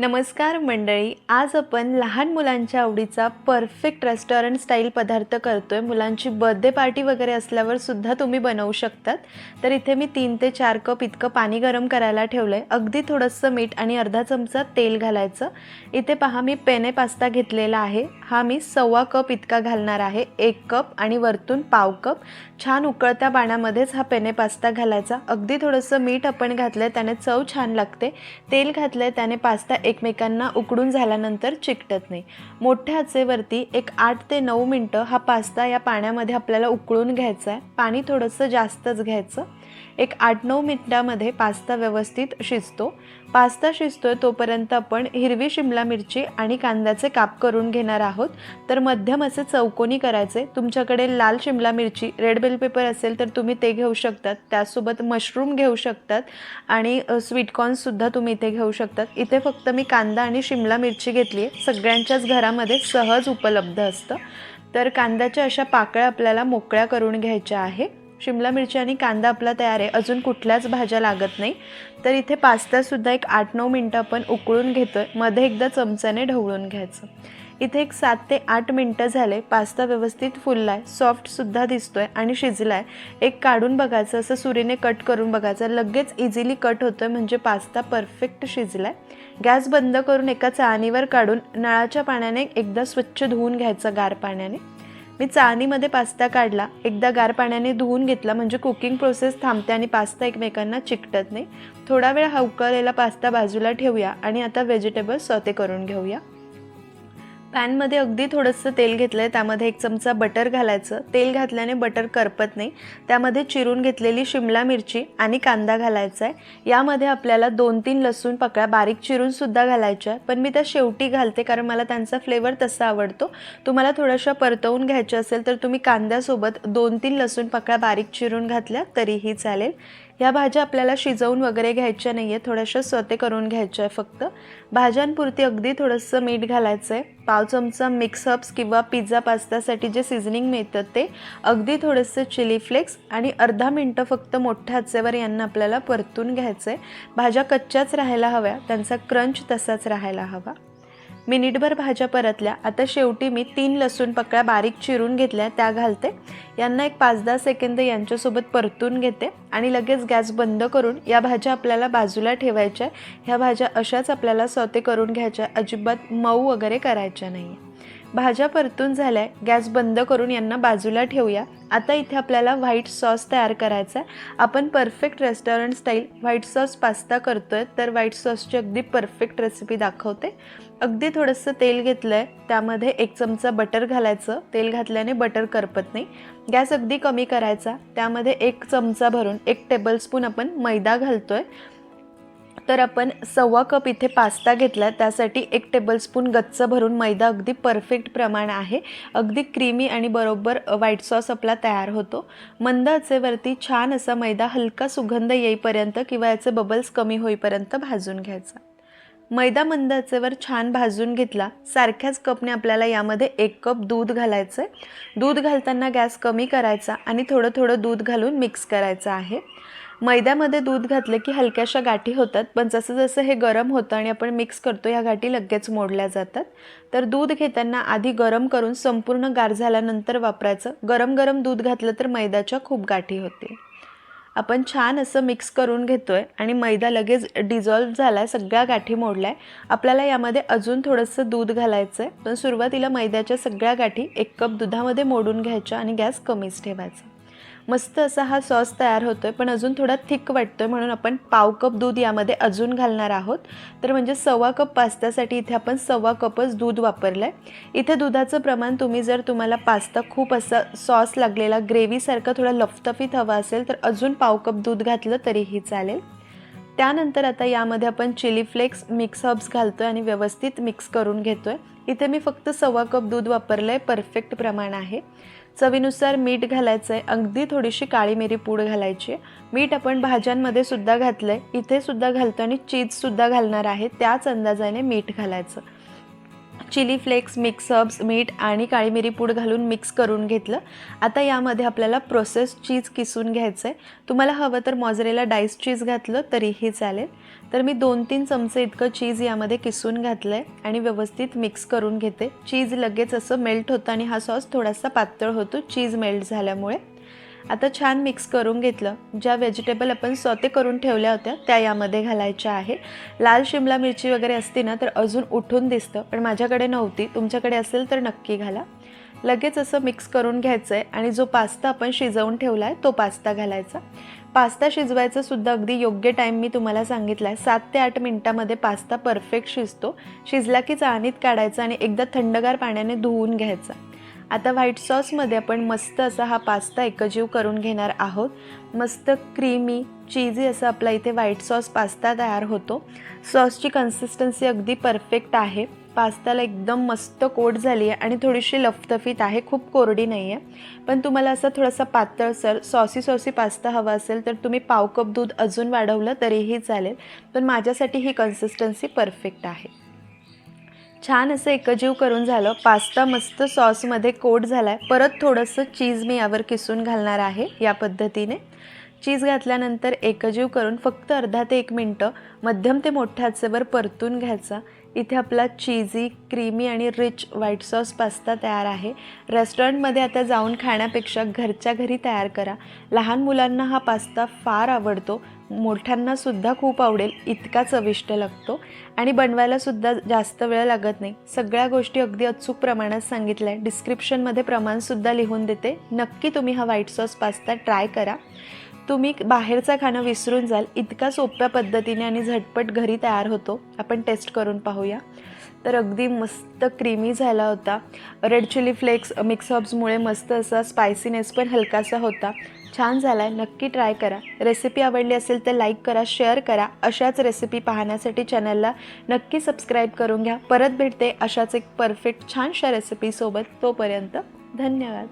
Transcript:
नमस्कार मंडळी आज आपण लहान मुलांच्या आवडीचा परफेक्ट रेस्टॉरंट स्टाईल पदार्थ करतो आहे मुलांची बर्थडे पार्टी वगैरे असल्यावर सुद्धा तुम्ही बनवू शकतात. तर इथे मी तीन ते चार कप इतकं पाणी गरम करायला ठेवलं आहे अगदी थोडंसं मीठ आणि अर्धा चमचा तेल घालायचं. इथे पहा मी पेने पास्ता घेतलेला आहे. हा मी सव्वा कप इतका घालणार आहे. एक कप आणि वरतून पाव कप. छान उकळत्या पाण्यामध्येच हा पेने पास्ता घालायचा. अगदी थोडंसं मीठ आपण घातलं आहे त्याने चव छान लागते. तेल घातलं आहे त्याने पास्ता एकमेकांना उकडून झाल्यानंतर चिकटत नाही. मोठ्या आचेवरती एक आठ ते नऊ मिनटं हा पास्ता या पाण्यामध्ये आपल्याला उकळून घ्यायचा आहे. पाणी थोडंसं जास्तच घ्यायचं. एक आठ नऊ मिनटामध्ये पास्ता व्यवस्थित शिजतो. पास्ता शिजतोय तोपर्यंत आपण हिरवी शिमला मिरची आणि कांद्याचे काप करून घेणार आहोत. तर मध्यम असे चौकोनी करायचे. तुमच्याकडे लाल शिमला मिरची रेड बेल पेपर असेल तर तुम्ही ते घेऊ शकतात. त्यासोबत मशरूम घेऊ शकतात आणि स्वीटकॉर्नसुद्धा तुम्ही इथे घेऊ शकतात. इथे फक्त मी कांदा आणि शिमला मिरची घेतली आहे. सगळ्यांच्याच घरामध्ये सहज उपलब्ध असतं. तर कांद्याच्या अशा पाकळ्या आपल्याला मोकळ्या करून घ्यायच्या आहे. शिमला मिरची आणि कांदा आपला तयार आहे. अजून कुठल्याच भाज्या लागत नाही. तर इथे पास्तासुद्धा एक आठ नऊ मिनटं आपण उकळून घेतो आहे मध्ये एकदा चमच्याने ढवळून घ्यायचं. इथे एक सात ते आठ मिनटं झाले. पास्ता व्यवस्थित फुलला आहे सॉफ्टसुद्धा दिसतो आहे आणि शिजला आहे एक काढून बघायचं असं सुरीने कट करून बघायचं. लगेच इझिली कट होतो आहे म्हणजे पास्ता परफेक्ट शिजला आहे गॅस बंद करून एका चाळणीवर काढून नळाच्या पाण्याने एकदा स्वच्छ धुवून घ्यायचं गार पाण्याने. मी चाळणीमध्ये पास्ता काढला. एकदा गार पाण्याने धुवून घेतला म्हणजे कुकिंग प्रोसेस थांबते आणि पास्ता एकमेकांना चिकटत नाही. थोडा वेळ हा उकळलेला पास्ता बाजूला ठेवूया आणि आता व्हेजिटेबल्स सॉते करून घेऊया. पॅनमध्ये अगदी थोडंसं तेल घेतलं आहे त्यामध्ये एक चमचा बटर घालायचं. तेल घातल्याने बटर करपत नाही. त्यामध्ये चिरून घेतलेली शिमला मिरची आणि कांदा घालायचा आहे यामध्ये आपल्याला दोन तीन लसूण पकळा बारीक चिरूनसुद्धा घालायच्या आहे पण मी त्या शेवटी घालते कारण मला त्यांचा फ्लेवर तसा आवडतो. तुम्हाला थोड्याशा परतवून घ्यायच्या असेल तर तुम्ही कांद्यासोबत दोन तीन लसूण पकळा बारीक चिरून घातल्या तरीही चालेल. ह्या भाज्या आपल्याला शिजवून वगैरे घ्यायच्या नाही आहे थोड्याशा स्वते करून घ्यायच्या आहे फक्त. भाज्यांपुरती अगदी थोडंसं मीठ घालायचं आहे पाव चमचा मिक्सअप्स किंवा पिझ्झा पास्तासाठी जे सिझनिंग मिळतं ते. अगदी थोडंसं चिली फ्लेक्स आणि अर्धा मिनटं फक्त मोठ्या हाचेवर यांना आपल्याला परतून घ्यायचं आहे भाज्या कच्च्याच राहायला हव्या. त्यांचा क्रंच तसाच राहायला हवा. मिनिटभर भाज्या परतल्या. आता शेवटी मी तीन लसूण पकळ्या बारीक चिरून घेतल्या त्या घालते. यांना एक पाच दहा सेकंद यांच्यासोबत परतून घेते आणि लगेच गॅस बंद करून या भाज्या आपल्याला बाजूला ठेवायच्या ह्या भाज्या अशाच आपल्याला सौते करून घ्यायच्या अजिबात मऊ वगैरे करायच्या नाही भाज्या परतून झाल्या गॅस बंद करून यांना बाजूला ठेवूया. आता इथे आपल्याला व्हाईट सॉस तयार करायचा आहे. आपण perfect restaurant style white sauce pasta करतो आहे तर व्हाईट सॉसची अगदी परफेक्ट रेसिपी दाखवते. अगदी थोडंसं तेल घेतलं आहे त्यामध्ये एक चमचा बटर घालायचं. तेल घातल्याने बटर करपत नाही. गॅस अगदी कमी करायचा. त्यामध्ये एक चमचा भरून एक टेबलस्पून आपण मैदा घालतो आहे तर आपण सव्वा कप इथे पास्ता घेतला. त्यासाठी एक टेबलस्पून गच्च भरून मैदा अगदी परफेक्ट प्रमाण आहे. अगदी क्रीमी आणि बरोबर व्हाईट सॉस आपला तयार होतो. मंद आचेवरती छान असा मैदा हलका सुगंध येईपर्यंत किंवा याचे बबल्स कमी होईपर्यंत भाजून घ्यायचा. मैदा मंद आचेवर छान भाजून घेतला. सारख्याच कपने आपल्याला यामध्ये एक कप दूध घालायचं आहे दूध घालताना गॅस कमी करायचा आणि थोडं थोडं दूध घालून मिक्स करायचं आहे. मैद्यामध्ये दूध घातलं की हलक्याशा गाठी होतात. पण जसं जसं हे गरम होतं आणि आपण मिक्स करतो ह्या गाठी लगेच मोडल्या जातात. तर दूध घेताना आधी गरम करून संपूर्ण गार झाल्यानंतर वापरायचं. गरम गरम दूध घातलं तर मैद्याच्या खूप गाठी होतील. आपण छान असं मिक्स करून घेतो आहे आणि मैदा लगेच डिझॉल्व झाला आहे सगळ्या गाठी मोडल्या आहे. आपल्याला यामध्ये अजून थोडंसं दूध घालायचं आहे पण सुरुवातीला मैद्याच्या सगळ्या गाठी एक कप दुधामध्ये मोडून घ्यायच्या आणि गॅस कमीच ठेवायचा. मस्त असा हा सॉस तयार होतो आहे पण अजून थोडा थिक वाटतो आहे म्हणून आपण पाव कप दूध यामध्ये अजून घालणार आहोत. तर म्हणजे सव्वा कप पास्त्यासाठी इथे आपण सव्वा कपच दूध वापरलं आहे इथे दुधाचं प्रमाण तुम्ही जर तुम्हाला पास्ता खूप असा सॉस लागलेला ग्रेव्हीसारखं थोडा लफतफीत हवा असेल तर अजून पाव कप दूध घातलं तरीही चालेल. त्यानंतर आता यामध्ये आपण चिली फ्लेक्स मिक्स हब्स घालतो आहे आणि व्यवस्थित मिक्स करून घेतो आहे इथे मी फक्त सव्वा कप दूध वापरलं आहे परफेक्ट प्रमाण आहे. चवीनुसार मीठ घालायचं आहे अगदी थोडीशी काळी मिरी पूड घालायची. आहे मीठ आपण भाज्यांमध्ये सुद्धा घातलं आहे इथे सुद्धा घालतो आणि चीजसुद्धा घालणार आहे. त्याच अंदाजाने मीठ घालायचं. चिली फ्लेक्स मिक्सअप्स मीठ आणि काळी मिरी पूड घालून मिक्स करून घेतलं. आता यामध्ये आपल्याला प्रोसेस चीज किसून घ्यायचं आहे तुम्हाला हवं तर मॉझरेला डाईस चीज घातलं तरीही चालेल. तर मी दोन तीन चमचे इतकं चीज यामध्ये किसून घातलं आहे आणि व्यवस्थित मिक्स करून घेते. चीज लगेच असं मेल्ट होतं आणि हा सॉस थोडासा पातळ होतो. चीज मेल्ट झाल्यामुळे. आता छान मिक्स करून घेतलं. ज्या व्हेजिटेबल आपण स्वते करून ठेवल्या होत्या त्या यामध्ये घालायच्या आहे लाल शिमला मिरची वगैरे असती ना तर अजून उठून दिसतं. पण माझ्याकडे नव्हती. तुमच्याकडे असेल तर नक्की घाला. लगेच असं मिक्स करून घ्यायचं आहे आणि जो पास्ता आपण शिजवून ठेवला आहे तो पास्ता घालायचा. पास्ता शिजवायचं सुद्धा अगदी योग्य टाईम मी तुम्हाला सांगितला आहे सात ते आठ मिनटामध्ये पास्ता परफेक्ट शिजतो. शिजला की चाळणीत काढायचा आणि एकदा थंडगार पाण्याने धुवून घ्यायचा. आता व्हाईट सॉसमध्ये आपण मस्त असा हा पास्ता एकजीव करून घेणार आहोत. मस्त क्रीमी चीजी असा आपला इथे व्हाईट सॉस पास्ता तयार होतो. सॉसची कन्सिस्टन्सी अगदी परफेक्ट आहे. पास्ताला एकदम मस्त कोट झाली आहे आणि थोडीशी लफतफीत आहे. खूप कोरडी नाही आहे पण तुम्हाला असा थोडासा पातळसर सॉसी सॉसी पास्ता हवा असेल तर तुम्ही पाव कप दूध अजून वाढवलं तरीही चालेल. पण माझ्यासाठी ही कन्सिस्टन्सी परफेक्ट आहे. छान असं एकजीव करून झालं. पास्ता मस्त सॉसमध्ये कोट झाला आहे परत थोडंसं चीज मी यावर किसून घालणार आहे या पद्धतीने. चीज घातल्यानंतर एकजीव करून फक्त अर्धा ते एक मिनटं मध्यम ते मोठ्या आचेवर परतून घ्यायचा. इथे आपला चीजी क्रीमी आणि रिच व्हाईट सॉस पास्ता तयार आहे. रेस्टॉरंटमध्ये आता जाऊन खाण्यापेक्षा घरच्या घरी तयार करा. लहान मुलांना हा पास्ता फार आवडतो. मोठ्यांनासुद्धा खूप आवडेल इतका चविष्ट लागतो. आणि बनवायलासुद्धा जास्त वेळ लागत नाही. सगळ्या गोष्टी अगदी अचूक प्रमाणात सांगितल्या आहे डिस्क्रिप्शनमध्ये प्रमाणसुद्धा लिहून देते. नक्की तुम्ही हा व्हाईट सॉस पास्ता ट्राय करा. तुम्ही बाहेरचं खाणं विसरून जाल. इतका सोप्या पद्धतीने आणि झटपट घरी तयार होतो. आपण टेस्ट करून पाहूया. तर अगदी मस्त क्रीमी झाला होता. रेड चिली फ्लेक्स मिक्स हब्समुळे मस्त असा स्पायसीनेस पण हलकासा होता. छान झाला आहे नक्की ट्राय करा. रेसिपी आवडली असेल तर लाईक करा शेअर करा. अशाच रेसिपी पाहण्यासाठी चॅनलला नक्की सबस्क्राईब करून घ्या. परत भेटते अशाच एक परफेक्ट छानशा रेसिपीसोबत तोपर्यंत धन्यवाद.